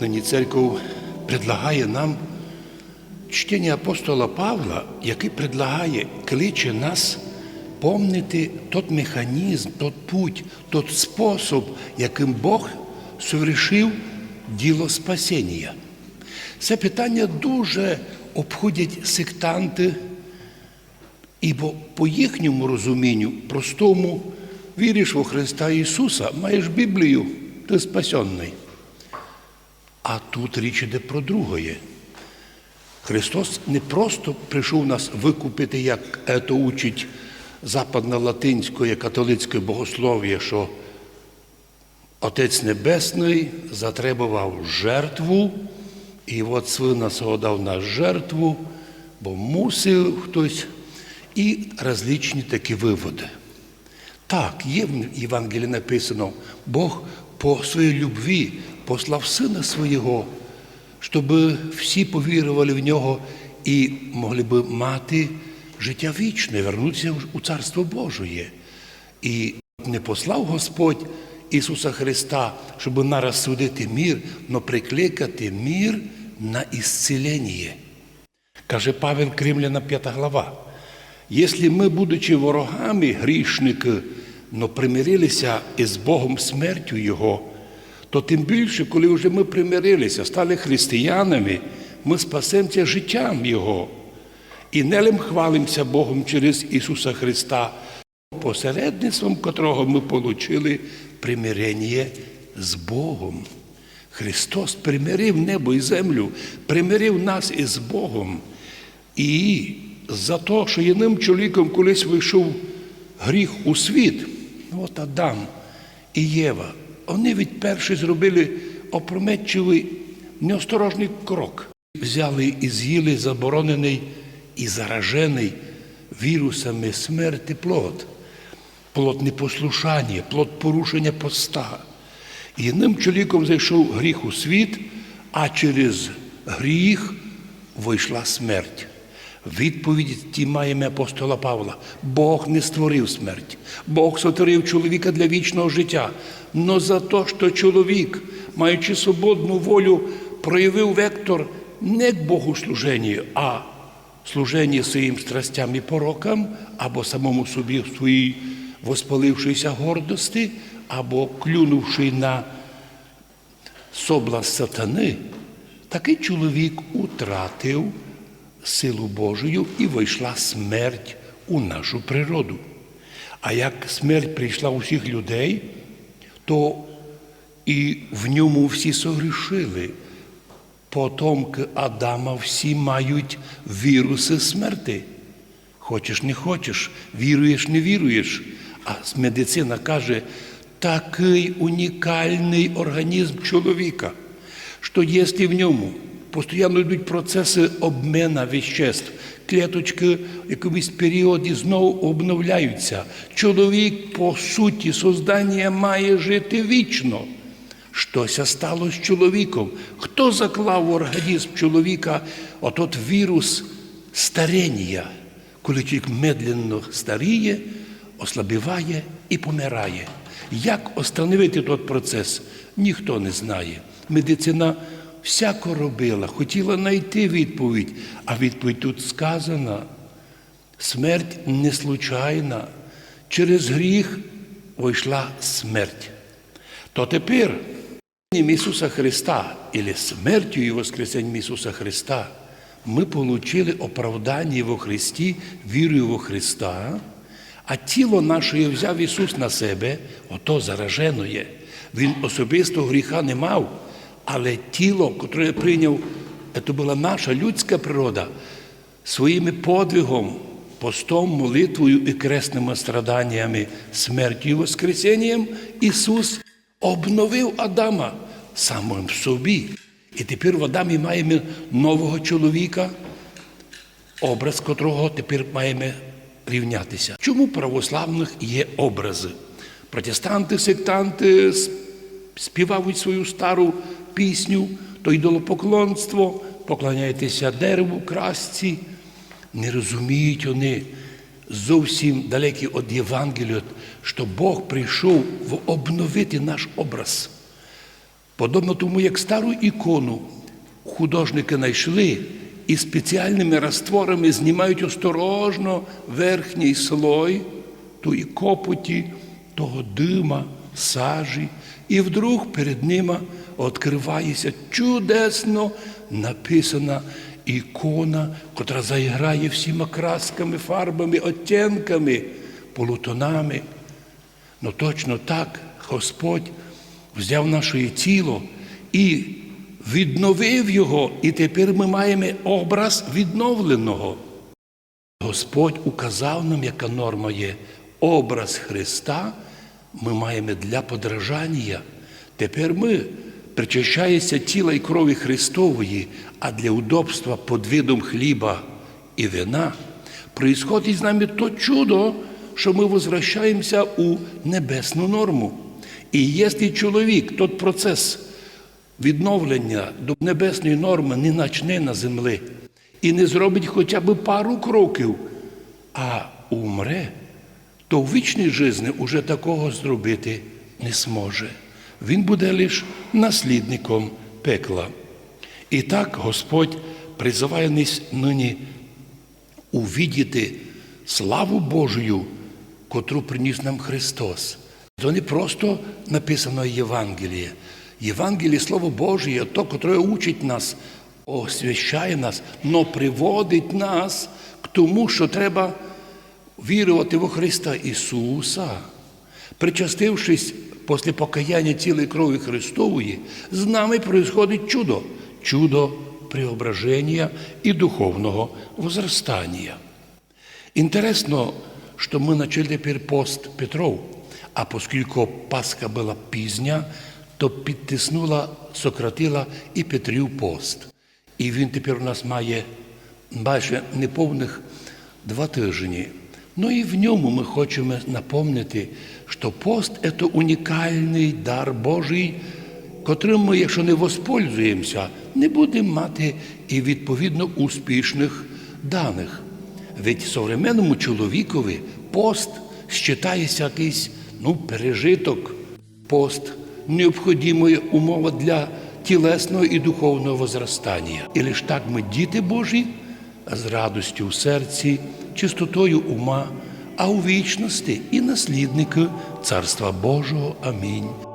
Нині церков предлагає нам чтення апостола Павла, який предлагає, кличе нас помнити тот механізм, тот путь, тот спосіб, яким Бог совершив діло спасіння. Це питання дуже обходять сектанти, ібо по їхньому розумінню, простому, віриш у Христа Ісуса, маєш Біблію, ти спасенний. А тут річ іде про другое. Христос не просто прийшов нас викупити, як це учить западно-латинське католицьке богослов'я, що Отець Небесний затребував жертву, і от свина свого дав на жертву, бо мусив хтось, і различні такі виводи. Так, є в Євангелії написано, Бог по своїй любві послав Сина Свого, щоб всі повірували в нього і могли би мати життя вічне, вернутися у Царство Божє. І не послав Господь Ісуса Христа, щоб нараз судити мір, но прикликати мір на ісцілення. Каже Павел Кремляна 5 глава. Якщо ми, будучи ворогами, грішники, но примирилися із Богом смертю Його, то тим більше, коли вже ми примирилися, стали християнами, ми спасемося життям Його. І нелем хвалимося Богом через Ісуса Христа, посередництвом котрого ми отримали примирення з Богом. Христос примирив небо і землю, примирив нас із Богом. І за те, що єдиним чоловіком колись вийшов гріх у світ, от Адам і Єва, вони від перші зробили опрометчивий неосторожний крок. Взяли і з'їли заборонений і заражений вірусами смерти плод, плод непослушання, плод порушення поста. І Єдиним чоловіком зайшов гріх у світ, а через гріх вийшла смерть. Відповідь ті маємо апостола Павла. Бог не створив смерть. Бог сотворив чоловіка для вічного життя. Но за те, що чоловік, маючи свободну волю, проявив вектор не к Богослуженню, а служення своїм страстям і порокам, або самому собі в своїй воспалившися гордості, або клюнувши на соблазн сатани, такий чоловік утратив силу Божою і вийшла смерть у нашу природу. А як смерть прийшла у всіх людей, то і в ньому всі согрішили. Потомки Адама всі мають віруси смерти. Хочеш, не хочеш, віруєш, не віруєш. А медицина каже, такий унікальний організм чоловіка, що якщо в ньому постійно йдуть процеси обмена веществ, клеточки в якомусь періоді знову обновляються. Чоловік, по суті, создання має жити вічно. Щося стало з чоловіком. Хто заклав в організм чоловіка отот вірус старення, коли чоловік медленно старіє, ослабіває і помирає. Як остановити той процес, ніхто не знає. Медицина всяко робила, хотіла знайти відповідь, а відповідь тут сказана. Смерть не случайна. Через гріх вийшла смерть. То тепер Ісуса Христа или смертю і воскресенням Ісуса Христа ми отримали оправдання во Христі, вірою во Христа, а тіло наше взяв Ісус на себе, ото заражене. Він особисто гріха не мав, але тіло, яке прийняв, це була наша людська природа, своїми подвигом, постом, молитвою і кресними страданнями, смертю і воскресенням Ісус обновив Адама самим собі. І тепер в Адамі маємо нового чоловіка, образ котрого тепер маємо рівнятися. Чому в православних є образи? Протестанти, сектанти співають свою стару пісню, то ідолопоклонство, поклоняєтеся дереву, красці. Не розуміють вони зовсім далекі від Євангелія, що Бог прийшов обновити наш образ. Подобно тому, як стару ікону художники знайшли і спеціальними растворами знімають осторожно верхній слой тої копоті, того дима, сажі, і вдруг перед ними відкривається чудесно написана ікона, котра заіграє всіма красками, фарбами, оттінками, полутонами. Ну точно так Господь взяв наше тіло і відновив його, і тепер ми маємо образ відновленого. Господь указав нам, яка норма є. Образ Христа ми маємо для подражання. Тепер ми, причащається тіла і крові Христової, а для удобства під видом хліба і вина, происходить з нами то чудо, що ми возвращаємося у небесну норму. І якщо чоловік, тот процес відновлення до небесної норми не начне на землі і не зробить хоча б пару кроків, а умре, то в вічній житті уже такого зробити не зможе. Він буде лише наслідником пекла. І так Господь призиває нас нині увідіти славу Божою, котру приніс нам Христос. Це не просто написано Євангеліє. Євангеліє, Слово Божє, то, котре учить нас, освящає нас, но приводить нас к тому, що треба вірувати во Христа Ісуса. Причастившись після покаяння цілої крові Христової, з нами происходить чудо, чудо преображення і духовного возрастання. Интересно, что мы начали теперь пост Петров, а поскольку Пасха була пізня, то підтиснула, сократила і Петрів пост. І він тепер у нас має майже неповних два тижні. Ну і в ньому ми хочемо напомнити, що пост це унікальний дар Божий, котрим ми, якщо не воспользуємося, не будемо мати і відповідно успішних даних. Ведь современному чоловікові пост считається якийсь ну, пережиток. Пост необхідна умова для тілесного і духовного возрастання. І лише так ми діти Божі з радостю в серці, чистотою ума, а у вічності і наслідники Царства Божого. Амінь.